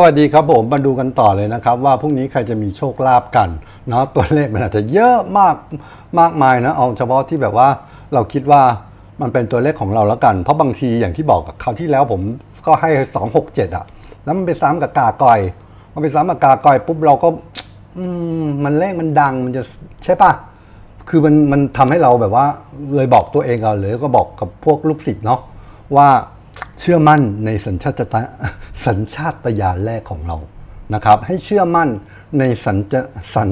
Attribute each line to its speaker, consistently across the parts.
Speaker 1: สวัสดีครับผมมาดูกันต่อเลยนะครับ ว่าพรุ่งนี้ใครจะมีโชคลาภกันเนาะตัวเลขมันอาจจะเยอะมากมากมายนะเอาเฉพาะที่แบบว่าเราคิดว่ามันเป็นตัวเลขของเราแล้วกัน เพราะบางทีอย่างที่บอกกับคราวที่แล้วผมก็ให้ 267อะ แล้วมันไปซ้ำกับกากอยมันไปซ้ำกับกากอยปุ๊บเราก็อืมมันเลขมันดังมันจะใช่ปะคือมันมันทำให้เราแบบว่าเลยบอกตัวเองเอาเลยก็บอกกับพวกลูกศิษย์เนาะว่าเชื่อมั่นในสัญชาตญาณ สัญชาตญาณแรกของเรานะครับ ให้เชื่อมั่นในสัญจะสัญ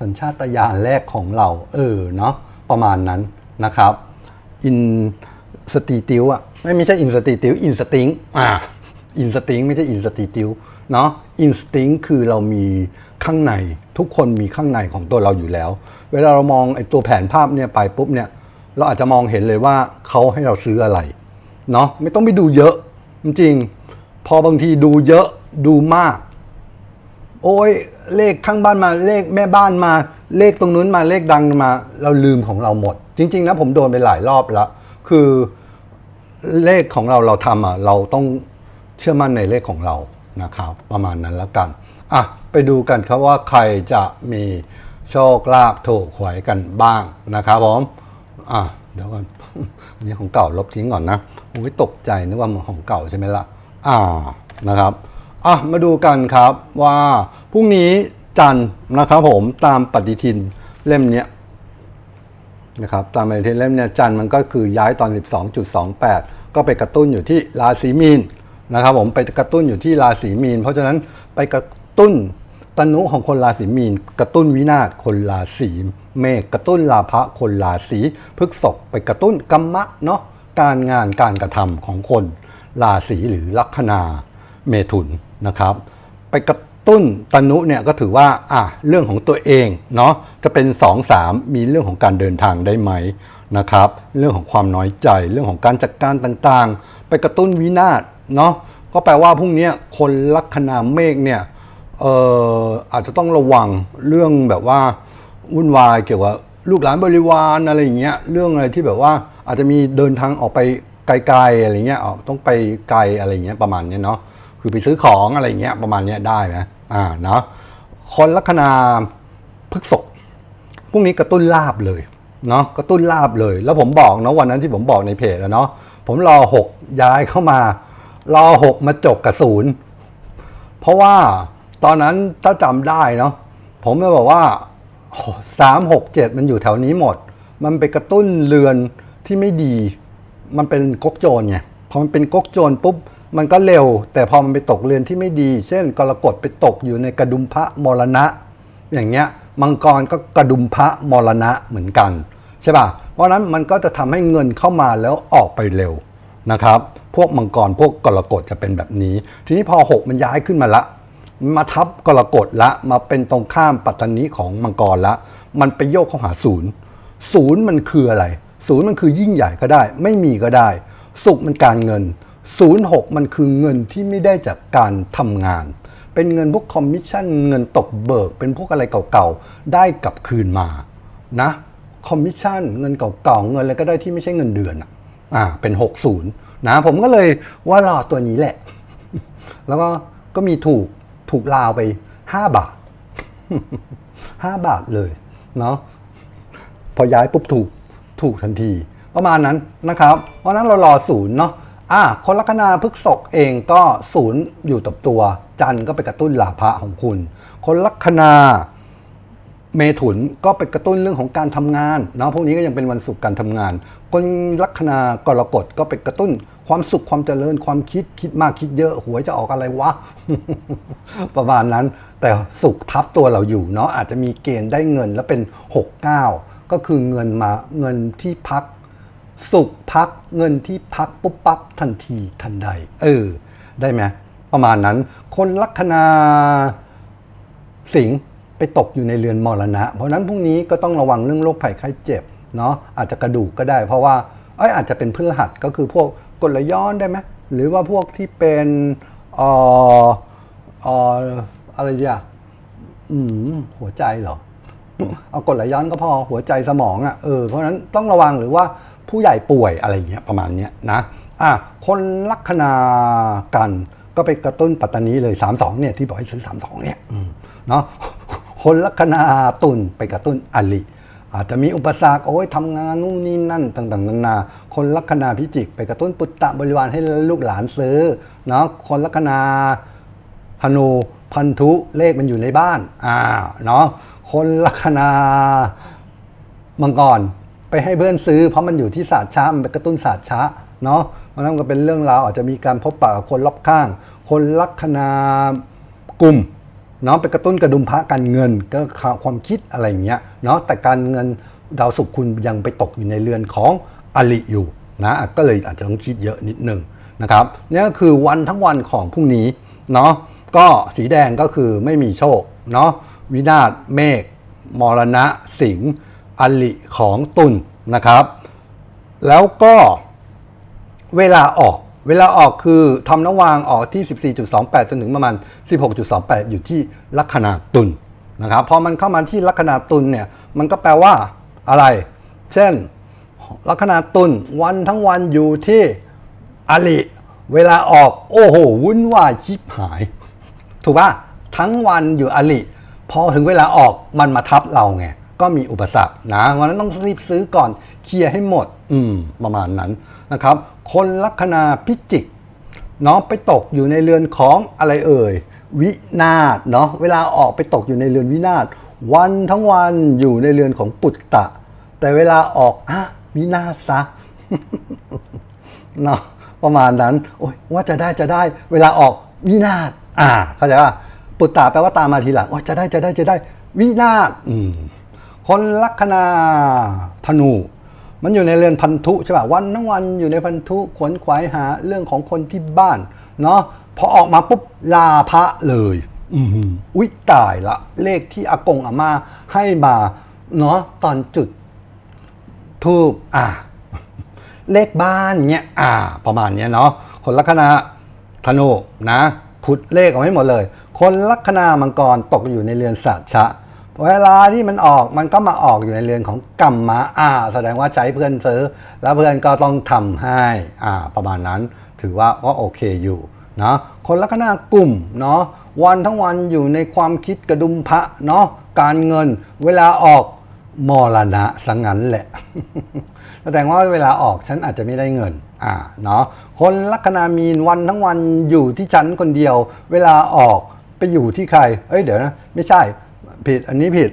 Speaker 1: สัญชาตญาณแรกของเรา เออเนาะประมาณนั้นนะครับอินสตีติวอะไม่ไม่ใช่อินสตีติวอินสติงอ่าอินสติงไม่ใช่อินสตีติวเนาะอินสติงคือเรามีข้างในทุกคนมีข้างในของตัวเราอยู่แล้ว เวลาเรามองไอ้ตัวแผนภาพเนี่ยไปปุ๊บเนี่ย เราอาจจะมองเห็นเลยว่าเขาให้เราซื้ออะไรเนาะไม่ต้องไปดูเยอะ จริง พอบางทีดูเยอะดูมาก โอ้ยเลขข้างบ้านมาเลขแม่บ้านมา เลขตรงนู้นมาเลขดังมา เราลืมของเราหมด จริง ๆ นะผมโดนไปหลายรอบแล้ว คือเลขของเราเราทำอะเราต้องเชื่อมั่นในเลขของเรานะครับ ประมาณนั้นแล้วกันอะไปดูกันครับว่าใครจะมีโชคลาภถูกหวยกันบ้างนะครับผมอะ เดี๋ยวก่อนอันนี้ของเก่าลบทิ้งก่อนนะโอ้ยตกใจนึกว่ามันของเก่าใช่ไหมล่ะอ่านะครับอะมาดูกันครับว่าพรุ่งนี้จันนะครับผมตามปฏิทินเล่มเนี้ยนะครับตามปฏิทินเล่มเนี้ยจันมันก็คือย้ายตอน 12.28 ก็ไปกระตุ้นอยู่ที่ราศีมีนนะครับผมไปกระตุ้นอยู่ที่ราศีมีน เพราะฉะนั้นไปกระตุ้น ตนุของคนราศีมีนกระตุ้นวินาศคนราศีเมษกระตุ้นลาภะคนราศีพฤกษภไปกระตุ้นกัมมะเนาะการงานการกระทำของคนราศีหรือลัคนาเมถุนนะครับ ไปกระตุ้นตนุเนี่ยก็ถือว่าอะเรื่องของตัวเองเนาะจะเป็น 2 3 มีเรื่องของการเดินทางได้ไหมนะครับ เรื่องของความน้อยใจเรื่องของการจัดการต่างๆ ไปกระตุ้นวินาศเนาะก็แปลว่าพรุ่งนี้คนลัคนาเมฆเนี่ย เอ่ออาจจะต้องระวังเรื่องแบบว่าวุ่นวายเกี่ยวกับลูกหลานบริวารอะไรอย่างเงี้ยเรื่องอะไรที่แบบว่าอาจจะมีเดินทางออกไปไกลๆอะไรเงี้ยออกต้องไปไกลอะไรเงี้ยประมาณเนี้ยเนาะคือไปซื้อของอะไรเงี้ยประมาณเนี้ยได้ไหมอ่าเนาะคนลัคนาพฤกษกพรุ่งนี้กระตุ้นลาบเลยเนาะกระตุ้นลาบเลย แล้วผมบอกเนาะวันนั้นที่ผมบอกในเพจแล้วเนาะผมรอหกย้ายเข้ามารอหกมาจบกับศูนย์เพราะว่า ตอนนั้นถ้าจำได้เนาะผมจะบอกว่าสามหกเจ็ดมันอยู่แถวนี้หมด มันไปกระตุ้นเรือนที่ไม่ดี มันเป็นก๊กโจรไงพอมันเป็นก๊กโจรปุ๊บมันก็เร็ว แต่พอมันไปตกเรือนที่ไม่ดี เช่นกรกฎไปตกอยู่ในกระดุมพระมรณะ อย่างเงี้ยมังกรก็กระดุมพระมรณะเหมือนกันใช่ป่ะเพราะนั้นมันก็จะทำให้เงินเข้ามาแล้วออกไปเร็วนะครับ พวกมังกรพวกกรกฎจะเป็นแบบนี้ ทีนี้พอ 6 มันย้ายขึ้นมาละ มาทับกรกฎละ มาเป็นตรงข้ามปัตตานีของมังกรละ มันไปโยกเข้าหาศูนย์ศูนย์มันคืออะไร ศูนย์มันคือยิ่งใหญ่ก็ได้ ไม่มีก็ได้ สุขมันการเงินศูนย์หกมันคือเงินที่ไม่ได้จากการทำงาน เป็นเงินพวกคอมมิชชั่นเงินตกเบิก เป็นพวกอะไรเก่าๆ ได้กลับคืนมานะคอมมิชชั่นเงินเก่าๆ เงินอะไรก็ได้ที่ไม่ใช่เงินเดือนอะอ่าเป็น 60นะผมก็เลยว่ารอตัวนี้แหละ แล้วก็ก็มีถูก ถูกลาวไป 5 บาท 5 บาทเลยเนาะพอย้ายปุ๊บถูกถูกทันที ประมาณนั้นนะครับ เพราะนั้นเรารอศูนย์เนาะอะคนลัคนาพฤกษกเองก็ศูนย์อยู่ตับตัว จันทร์ก็ไปกระตุ้นลาภะของคุณ คนลัคนา เมถุนก็ไปกระตุ้นเรื่องของการทำงานเนาะพวกนี้ก็ยังเป็นวันศุกร์การทำงานคนลัคนากรกฎก็ไปกระตุ้นความสุขความเจริญความคิดคิดมากคิดเยอะหวยจะออกอะไรวะ ประมาณนั้น แต่สุขทับตัวเราอยู่เนาะอาจจะมีเกณฑ์ได้เงินแล้วเป็น 69 ก็คือเงินมาเงินที่พัก สุขพักเงินที่พักปุ๊บปั๊บทันทีทันใด เออ ได้ไหมประมาณนั้น คนลัคนาสิงห์ ตกอยู่ในเรือนมรณะ เพราะนั้นพรุ่งนี้ก็ต้องระวังเรื่องโรคภัยไข้เจ็บเนาะอาจจะกระดูกก็ได้ เพราะว่าเอ้ยอาจจะเป็นพฤหัสก็คือพวกกลไหลย้อนได้ไหมหรือว่าพวกที่เป็นเอ่อเอ่ออะไรอะอืมหัวใจเหรอเอากดไหลย้อนก็พอหัวใจสมองอะ่ะเออเพราะฉะนั้นต้องระวังหรือว่าผู้ใหญ่ป่วยอะไรอย่างเงี้ยประมาณเนี้ยนะอะคนลัคนากันก็ไปกระตุ้นปัตตานีเลย 32เนี่ยที่บอกให้ซื้อ 32เนี่ยเนาะ คนลัคนาตุลไปกระตุ้นอลิอาจจะมีอุปสรรคโอ้ยทำงานนู่นนี่นั่นต่างๆนานา คนลัคนาพิจิก ไปกระตุ้นปุตตะบริวารให้ลูกหลานซื้อเนาะคนลัคนาธนูพันธุเลขมันอยู่ในบ้านอ่าเนาะคนลัคนามังกรไปให้เพื่อนซื้อ เพราะมันอยู่ที่ศาสตร์ช้ามันไปกระตุ้นศาสตร์ช้าเนาะเพราะนั้นก็เป็นเรื่องราวอาจจะมีการพบปะกับคนรอบข้าง คนลัคนากลุ่ม เนาะไปกระตุ้นกระดุมพระการเงินก็ความคิดอะไรเงี้ยเนาะแต่การเงินดาวศุกร์คุณยังไปตกอยู่ในเรือนของอลิอยู่นะก็เลยอาจจะต้องคิดเยอะนิดนึงนะครับนี่ก็คือวันทั้งวันของพรุ่งนี้เนาะก็สีแดงก็คือไม่มีโชคเนาะวินาศเมฆมรณะสิงห์อลิของตุลนะครับ แล้วก็เวลาออก เวลาออกคือทำน้ำวางออกที่ 14.28จนถึงประมาณ 16.28 อยู่ที่ลัคนาตุลนะครับพอมันเข้ามาที่ลัคนาตุลเนี่ยมันก็แปลว่าอะไร เช่น ลัคนาตุลวันทั้งวันอยู่ที่อลิเวลาออกโอ้โหวุ่นวายชิบหาย ถูกปะทั้งวันอยู่อลิพอถึงเวลาออกมันมาทับเราไงก็มีอุปสรรคนะวันนั้นต้องรีบซื้อก่อนเคลียร์ให้หมด อืม ประมาณนั้น นะครับ คนลัคนาพิจิกเนาะไปตกอยู่ในเรือนของอะไรเอ่ย วินาศเนาะเวลาออกไปตกอยู่ในเรือนวินาศวันทั้งวันอยู่ในเรือนของปุตตะ แต่เวลาออกอะวินาศซะเนาะประมาณนั้นโอ้ยว่าจะได้จะได้ เวลาออกวินาศอ่าเข้าใจป่ะปุตตะแปลว่าตามมาทีหลังโอ้ยจะได้จะได้จะได้ วินาศอืมคนลัคนาธนู มันอยู่ในเรือนพันธุใช่ป่ะวันทั้งวันอยู่ในพันธุขวนขวายหาเรื่องของคนที่บ้านเนาะพอออกมาปุ๊บลาพระเลย อืออุ๊ยตายละ เลขที่อากงอาม่าให้มาเนาะตอนจุดทูบอะเลขบ้านเนี้ยอ่า ประมาณเนี้ยเนาะคนลัคนาธนูนะขุดเลขออกให้หมดเลย คนลัคนามังกรตกอยู่ในเรือนสัตชะ เวลาที่มันออกมันก็มาออกอยู่ในเรือนของกรรมะอ่า แสดงว่าใช้เพื่อนซื้อ แล้วเพื่อนก็ต้องทำให้อ่าประมาณนั้น ถือว่าก็โอเคอยู่นะคนลัคนากลุ่มเนาะวันทั้งวันอยู่ในความคิดกระดุมพระเนาะการเงินเวลาออกมรณะสังงันแหละ แสดงว่าเวลาออกฉันอาจจะไม่ได้เงิน อ่าเนาะคนลัคนามีนวันทั้งวันอยู่ที่ฉันคนเดียว เวลาออกไปอยู่ที่ใคร เอ้ยเดี๋ยวนะ ไม่ใช่ ผิดอันนี้ผิด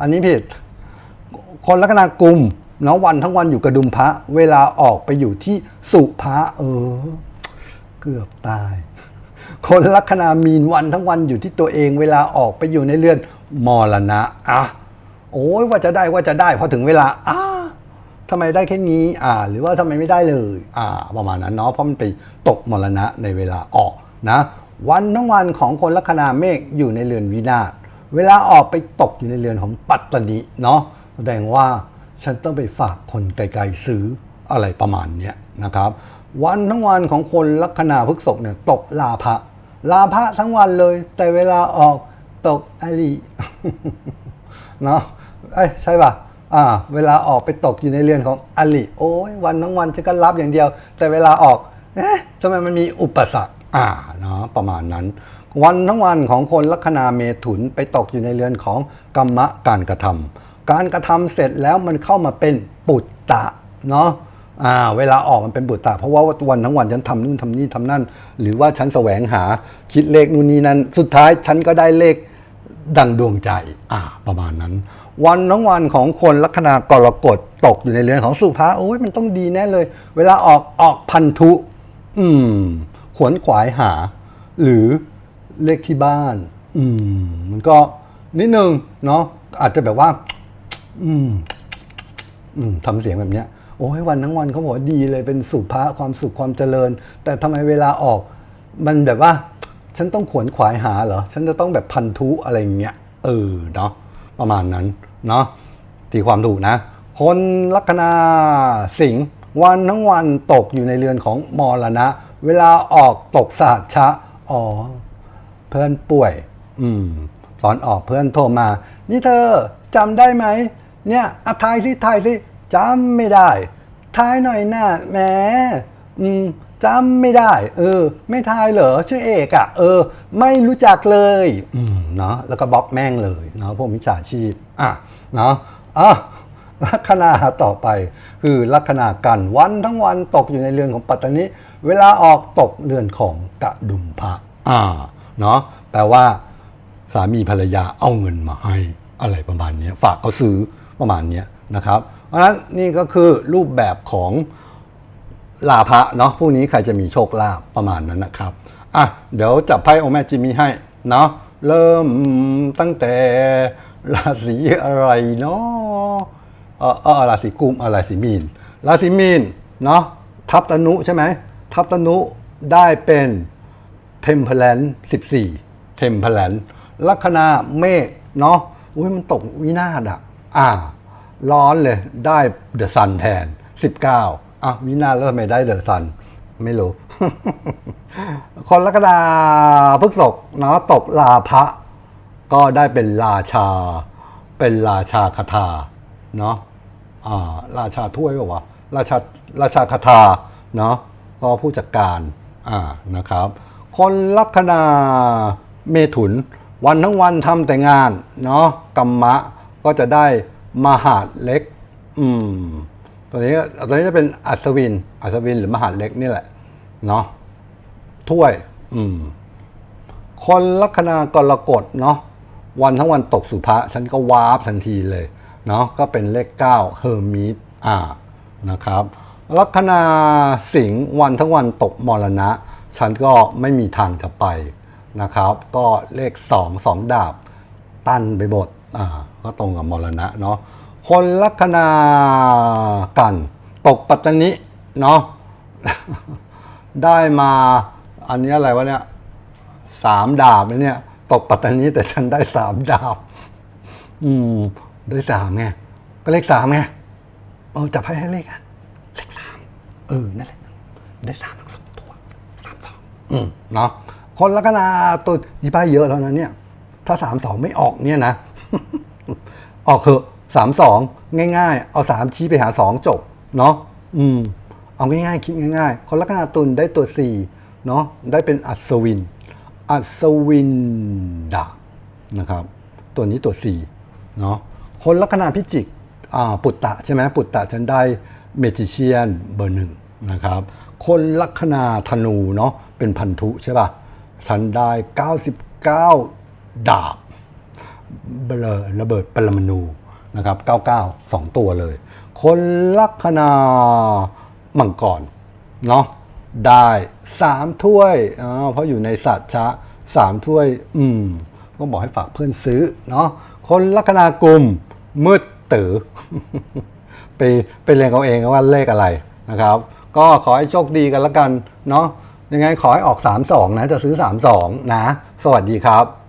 Speaker 1: อันนี้ผิด คนลัคนากุมเนาะวันทั้งวันอยู่กระดุมพระ เวลาออกไปอยู่ที่สุภะเออ เกือบตาย คนลัคนามีนวันทั้งวันอยู่ที่ตัวเอง เวลาออกไปอยู่ในเรือนมรณะอะโอ้ยว่าจะได้ว่าจะได้พอถึงเวลาอ้าทำไมได้แค่นี้ อ่า หรือว่าทำไมไม่ได้เลย อ่า ประมาณนั้นเนาะเพราะมันไปตกมรณะในเวลาออกนะ วันทั้งวันของคนลัคนาเมฆอยู่ในเรือนวินาศเวลาออกไปตกอยู่ในเรือนของปัตตนิเนาะแสดงว่าฉันต้องไปฝากคนไกลๆซื้ออะไรประมาณเนี้ยนะครับ วันทั้งวันของคนลัคนาพฤกษกเนี่ยตกลาภะลาภะทั้งวันเลย แต่เวลาออกตกอลีเนาะเอ้ยใช่ป่ะอ่าเวลาออกไปตกอยู่ในเรือนของอลิโอ้ยวันทั้งวันฉันก็รับอย่างเดียว แต่เวลาออกเอ๊ะทำไมมันมีอุปสรรค อ่าเนาะประมาณนั้น วันทั้งวันของคนลัคนาเมถุนไปตกอยู่ในเรือนของกรรมะการกระทำการกระทำเสร็จแล้วมันเข้ามาเป็นปุตตะเนาะอ่าเวลาออกมันเป็นบุตรตาเพราะว่าวันทั้งวันฉันทำนู่นทำนี่ทำนั่น หรือว่าฉันแสวงหาคิดเลขนู่นนี่นั่นสุดท้ายฉันก็ได้เลขดังดวงใจอ่าประมาณนั้น วันทั้งวันของคนลัคนากรกฎตกอยู่ในเรือนของสุภาโอ้ยมันต้องดีแน่เลย เวลาออกออกพันธุ อืม ขวนขวายหา หรือเลขที่บ้าน อืม มันก็นิดนึงเนาะอาจจะแบบว่า อืม อืมทำเสียงแบบเนี้ยโอ้ยวันทั้งวันเขาบอกว่าดีเลยเป็นสุภาความสุขความเจริญ แต่ทำไมเวลาออก มันแบบว่า ฉันต้องขวนขวายหาเหรอ ฉันจะต้องแบบพันธุอะไรอย่างเงี้ยเออเนาะประมาณนั้น เนาะตีความถูกนะ คนลัคนาสิงห์วันทั้งวันตกอยู่ในเรือนของมรณะ เวลาออกตกสหัชชะ อ๋อ เพื่อนป่วย อืม ตอนออกเพื่อนโทรมา นี่เธอจำได้ไหม เนี่ยอะทายสิทายสิจำไม่ได้ทายหน่อยนะแหมอืมจำไม่ได้ เออ ไม่ทายเหรอชื่อเอกอะ่ะ เออ ไม่รู้จักเลย อืมเนาะแล้วก็บล็อกแม่งเลยเนาะพวกมิจฉาชีพ อะเนาะอะลัคนาต่อไป คือลัคนากันวันทั้งวันตกอยู่ในเรือนของปัตตานี เวลาออกตกเรือนของกระดุมพระอ่าเนาะแปลว่า สามีภรรยาเอาเงินมาให้อะไรประมาณนี้ฝากเขาซื้อประมาณนี้นะครับ เพราะฉะนั้นนี่ก็คือรูปแบบของลาภะเนาะพวกนี้ใครจะมีโชคลาภประมาณนั้นนะครับอะเดี๋ยวจับไพ่โอแม่จิมีให้เนาะเริ่มตั้งแต่ราศีอะไรเนาะเออเออราศีกุมเออราศีมีนราศีมีนเนาะทับตนุใช่ไหม ทับตนุได้เป็นเทมเพลนสิบสี่เทมเพลนลัคนาเมฆเนาะอุ้ยมันตกวินาศอะ อ่า ร้อนเลยได้เดอะซันแทนสิบเก้าอะวินาศแล้วทำไมได้เดอะซันไม่รู้ คนลัคนาพฤกษกเนาะตกลาภะก็ได้เป็นราชา เป็นราชาคาถาเนาะอ่า ราชาถ้วยป่าวะราชาราชาคาถาเนาะ ก็ผู้จัดการอ่านะครับ คนลัคนาเมถุน วันทั้งวันทำแต่งานเนาะกรรมะก็จะได้มหาดเล็ก อืมตัวนี้ตัวนี้จะเป็นอัศวิน อัศวินหรือมหาดเล็กนี่แหละเนาะถ้วย อืม คนลัคนากรกฎเนาะวันทั้งวันตกสุภะฉันก็วาร์ปทันทีเลย เนาะก็เป็นเลข9เฮอร์มิตอ่านะครับ ลัคนาสิงห์วันทั้งวันตกมรณะ ฉันก็ไม่มีทางจะไปนะครับ ก็เลข 2 2 ดาบ ตันไปหมดอ่าก็ตรงกับมรณะเนาะคนลัคนากัน ตกปัตตนิเนาะได้มาอันนี้อะไรวะเนี่ยสามดาบนเนี่ย ตกปัตตานีแต่ฉันได้สามดาบ อืม ได้สามไงก็เลขสามไงเออจับให้ให้เลขอะ เออ นั่นแหละ ได้สามสองตัวสามสองอืมเนาะคนละกนาตัวนี่ป้ายเยอะแล้วนะเนี่ย ถ้าสามสองไม่ออกเนี่ยนะ ออกเถอะสามสองง่ายๆ เอาสามชี้ไปหาสองจบ เนาะอืม เอาง่ายๆ คิดง่าย ๆ คนลัคนาตุลได้ตัวสี่เนาะได้เป็นอัศวิน อัศวินดาบนะครับ ตัวนี้ตัวสี่เนาะคนลัคนาพิจิกอ่าปุตตะใช่ไหมปุตตะฉันได้ เมจิเชียนเบอร์หนึ่งนะครับ คนลัคนาธนูเนาะเป็นพันธุใช่ป่ะฉันได้ 99 ดาบเบลอระเบิดปรมาณูนะครับ 99 2 ตัวเลย คนลัคนามังกรเนาะได้สามถ้วยอ่าเพราะอยู่ในสัตว์ชะสามถ้วย อืม ก็บอกให้ฝากเพื่อนซื้อเนาะคนลัคนากลุ่มมืดตือ ไปไปเรียนเอาเองว่าเลขอะไรนะครับ ก็ขอให้โชคดีกันละกันเนาะยังไงขอให้ออก 3 2 นะ จะซื้อ 3 2 นะ สวัสดีครับ